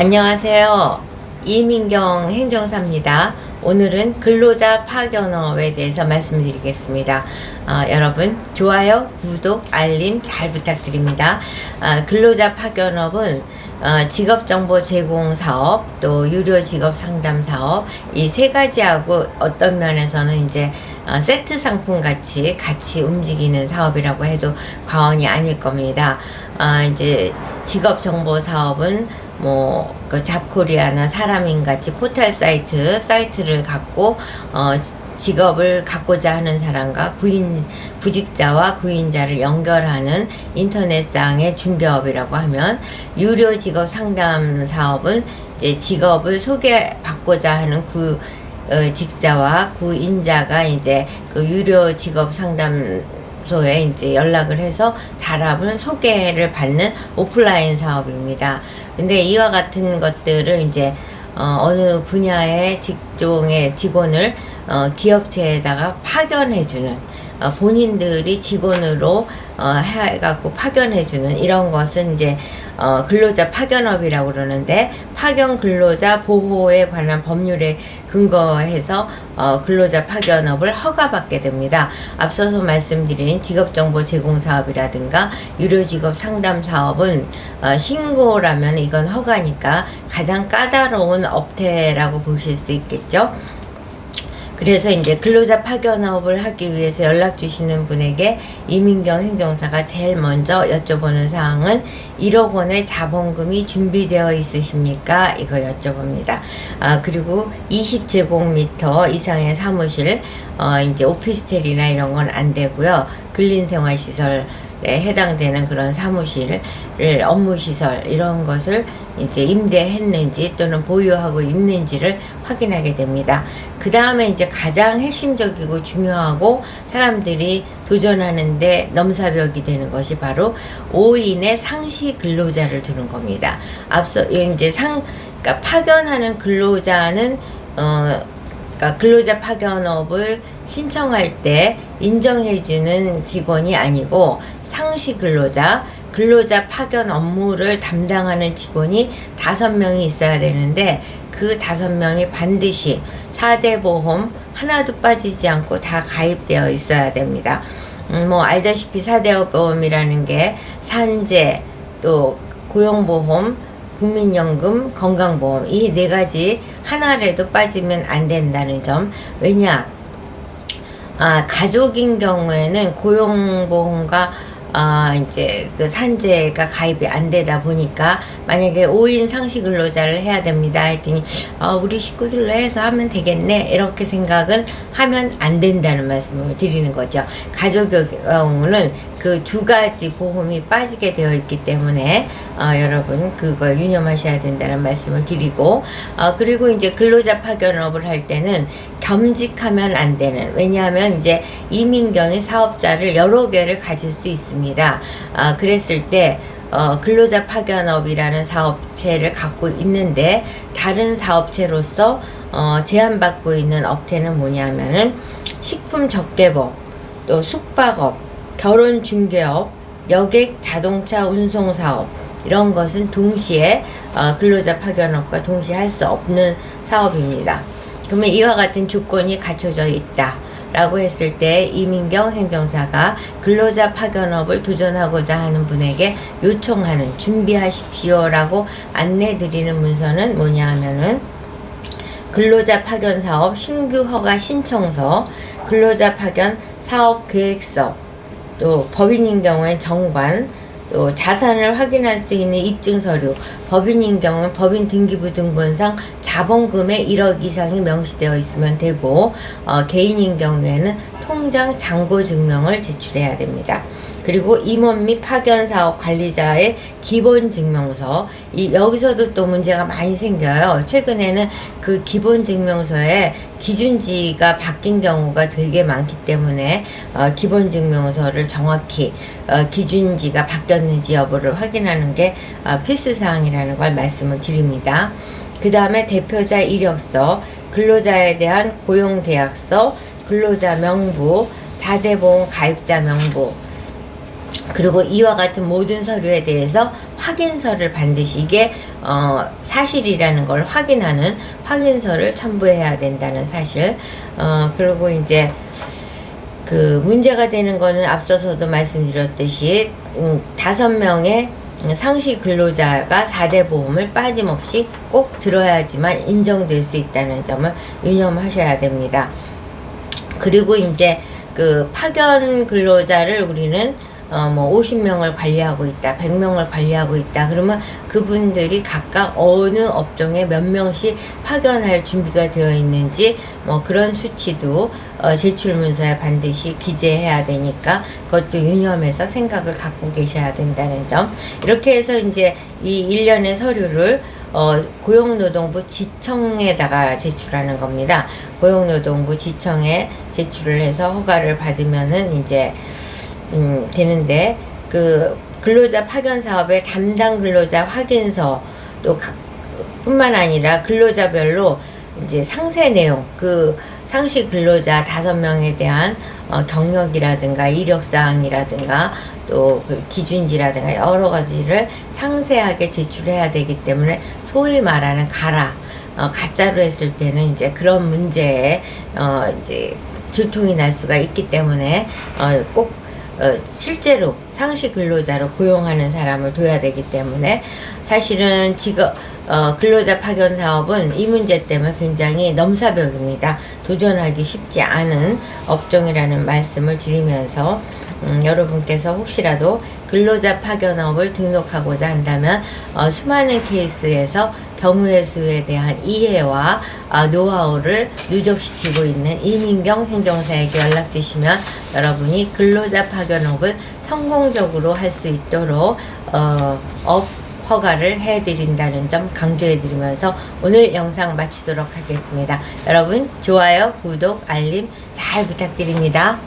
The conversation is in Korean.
안녕하세요. 이민경 행정사입니다. 오늘은 근로자 파견업에 대해서 말씀드리겠습니다. 어, 여러분, 좋아요, 구독, 알림 잘 부탁드립니다. 어, 근로자 파견업은 어, 직업정보 제공 사업, 또 유료 직업 상담 사업, 이 세 가지하고 어떤 면에서는 이제 어, 세트 상품 같이 같이 움직이는 사업이라고 해도 과언이 아닐 겁니다. 어, 이제 직업정보 사업은 뭐, 그 잡코리아나 사람인 같이 포털 사이트, 사이트를 갖고, 어, 지- 직업을 갖고자 하는 사람과 구인, 구직자와 구인자를 연결하는 인터넷상의 중개업이라고 하면, 유료 직업 상담 사업은 이제 직업을 소개받고자 하는 구, 어, 직자와 구인자가 이제 그 유료 직업 상담 소에 이제 연락을 해서 사람을 소개를 받는 오프라인 사업입니다. 근데 이와 같은 것들을 이제 어, 느 분야의 직종의 직원을 어, 기업체에다가 파견해주는 어, 본인들이 직원으로 어, 해갖고 파견해주는 이런 것은 이제 어, 근로자 파견업이라고 그러는데 파견 근로자 보호에 관한 법률에 근거해서 어, 근로자 파견업을 허가받게 됩니다. 앞서서 말씀드린 직업정보 제공 사업이라든가 유료 직업 상담 사업은 어, 신고라면 이건 허가니까 가장 까다로운 업태라고 보실 수 있겠죠. 그래서 이제 근로자 파견업을 하기 위해서 연락 주시는 분에게 이민경 행정사가 제일 먼저 여쭤보는 사항은 1억 원의 자본금이 준비되어 있으십니까? 이거 여쭤봅니다. 아, 그리고 20제곱미터 이상의 사무실, 어, 이제 오피스텔이나 이런 건 안 되고요. 근린생활시설 에 해당되는 그런 사무실을 업무시설 이런 것을 이제 임대했는지 또는 보유하고 있는지를 확인하게 됩니다. 그 다음에 이제 가장 핵심적이고 중요하고 사람들이 도전하는데 넘사벽이 되는 것이 바로 5인의 상시 근로자를 두는 겁니다. 앞서 이제 상 그러니까 파견하는 근로자는 어 그러니까 근로자 파견업을 신청할 때 인정해주는 직원이 아니고 상시 근로자, 근로자 파견 업무를 담당하는 직원이 다섯 명이 있어야 되는데 그 다섯 명이 반드시 4대 보험 하나도 빠지지 않고 다 가입되어 있어야 됩니다. 음, 뭐 알다시피 4대 보험이라는 게 산재, 또 고용보험, 국민연금, 건강보험 이 네 가지 하나라도 빠지면 안 된다는 점. 왜냐? 아, 가족인 경우에는 고용보험과 아, 이제 그 산재가 가입이 안 되다 보니까 만약에 5인 상시 근로자를 해야 됩니다 했더니 아, 우리 식구들로 해서 하면 되겠네 이렇게 생각은 하면 안 된다는 말씀을 드리는 거죠. 가족의 경우는 그 두 가지 보험이 빠지게 되어 있기 때문에 어, 여러분 그걸 유념하셔야 된다는 말씀을 드리고 어, 그리고 이제 근로자 파견업을 할 때는 겸직하면 안 되는 왜냐하면 이제 이민경이 사업자를 여러 개를 가질 수 있습니다. 아, 그랬을 때 어, 근로자 파견업이라는 사업체를 갖고 있는데 다른 사업체로서 어, 제한받고 있는 업태는 뭐냐면은 식품 적개법, 또 숙박업, 결혼 중개업, 여객 자동차 운송 사업 이런 것은 동시에 어, 근로자 파견업과 동시에 할 수 없는 사업입니다. 그러면 이와 같은 조건이 갖춰져 있다. 라고 했을 때 이민경 행정사가 근로자 파견업을 도전하고자 하는 분에게 요청하는 준비하십시오 라고 안내 드리는 문서는 뭐냐 하면은 근로자 파견 사업 신규 허가 신청서, 근로자 파견 사업 계획서, 또 법인인 경우엔 정관, 또 자산을 확인할 수 있는 입증 서류, 법인인 경우는 법인 등기부 등본상 자본금의 1억 이상이 명시되어 있으면 되고, 어, 개인인 경우에는 통장 잔고 증명을 제출해야 됩니다. 그리고 임원 및 파견 사업 관리자의 기본 증명서 이 여기서도 또 문제가 많이 생겨요. 최근에는 그 기본 증명서에 기준지가 바뀐 경우가 되게 많기 때문에 어, 기본 증명서를 정확히 어, 기준지가 바뀌었는지 여부를 확인하는 게 어, 필수 사항이라는 걸 말씀을 드립니다. 그 다음에 대표자 이력서, 근로자에 대한 고용 계약서, 근로자 명부, 4대 보험 가입자 명부, 그리고 이와 같은 모든 서류에 대해서 확인서를 반드시 이게 어, 사실이라는 걸 확인하는 확인서를 첨부해야 된다는 사실. 어, 그리고 이제 그 문제가 되는 거는 앞서서도 말씀드렸듯이 음, 다섯 명의 상시 근로자가 4대 보험을 빠짐없이 꼭 들어야지만 인정될 수 있다는 점을 유념하셔야 됩니다. 그리고 이제 그 파견 근로자를 우리는 어 뭐 50명을 관리하고 있다, 100명을 관리하고 있다. 그러면 그분들이 각각 어느 업종에 몇 명씩 파견할 준비가 되어 있는지 뭐 그런 수치도 어 제출 문서에 반드시 기재해야 되니까 그것도 유념해서 생각을 갖고 계셔야 된다는 점. 이렇게 해서 이제 이 일련의 서류를 어, 고용노동부 지청에다가 제출하는 겁니다. 고용노동부 지청에 제출을 해서 허가를 받으면은 이제 음, 되는데 그 근로자 파견 사업의 담당 근로자 확인서 또 각- 뿐만 아니라 근로자별로 이제 상세 내용 그 상시 근로자 다섯 명에 대한 어, 경력이라든가 이력 사항이라든가 또 그 기준지라든가 여러 가지를 상세하게 제출해야 되기 때문에 소위 말하는 가라 어, 가짜로 했을 때는 이제 그런 문제에 어, 이제 들통이 날 수가 있기 때문에 어, 꼭 어, 실제로 상시 근로자로 고용하는 사람을 둬야 되기 때문에 사실은 직업 어, 근로자 파견 사업은 이 문제 때문에 굉장히 넘사벽입니다. 도전하기 쉽지 않은 업종이라는 말씀을 드리면서 음, 여러분께서 혹시라도 근로자 파견업을 등록하고자 한다면 어, 수많은 케이스에서 경우의 수에 대한 이해와 아, 노하우를 누적시키고 있는 이민경 행정사에게 연락 주시면 여러분이 근로자 파견업을 성공적으로 할 수 있도록 어, 업 허가를 해드린다는 점 강조해드리면서 오늘 영상 마치도록 하겠습니다. 여러분 좋아요, 구독, 알림 잘 부탁드립니다.